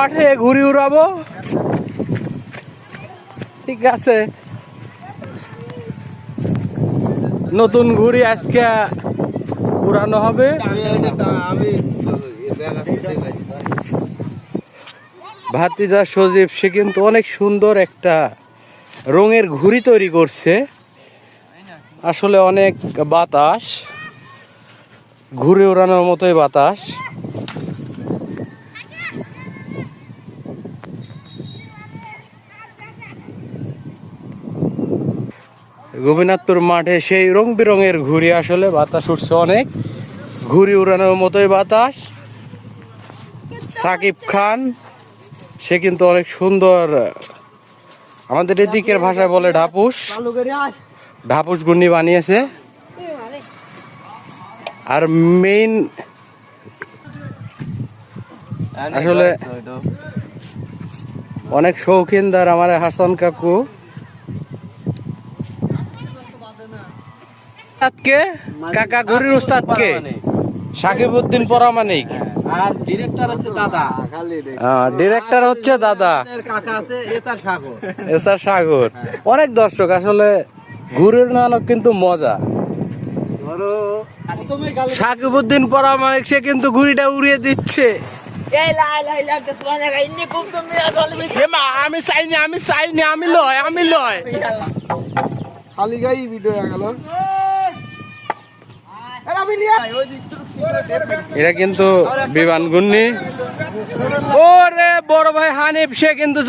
মাঠে ঘুরি উড়াবো। ঠিক আছে। নতুন ঘুড়ি আজকে উড়ানো হবে। ভাতিজা সজীব, সে কিন্তু অনেক সুন্দর একটা রঙের ঘুড়ি তৈরি করছে। আসলে অনেক বাতাস। ঘুরে ওড়ানোর মতোই বাতাস। গোপীনাথপুর মাঠে সেই রং বেরঙের ঘুড়ি আসলে বাতাস উঠছে অনেক। ঘুড়ি উড়ানোর মতোই বাতাস। সাকিব খান সে কিন্তু অনেক সুন্দর আমাদের এদিকের ভাষায় বলে ঢাপুস। ঢাপুস গুন্ডি বানিয়েছে। আর মেইন আসলে অনেক শৌখিনদার আমার হাসান কাকু। উস্তাদকে কাকা ঘুরির উস্তাদকে। সাকিব উদ্দিন পরামানিক। আর ডিরেক্টর হচ্ছে দাদা। ডিরেক্টর হচ্ছে দাদা। কাকা আছে সাগর। অনেক দর্শক আসলে ঘুরের নানক কিন্তু মজা। সাকিব উদ্দিন পরামানিক সে কিন্তু ঘুড়িটা উড়িয়ে দিচ্ছে। আমি চাইনি আমি চাইনি আমি লয় আমি লয়। খালি গাই ভিডিও গেল। এটা কিন্তু বিমান গুন্নি ওরে বড় ভাই হানিফ সে কিন্তু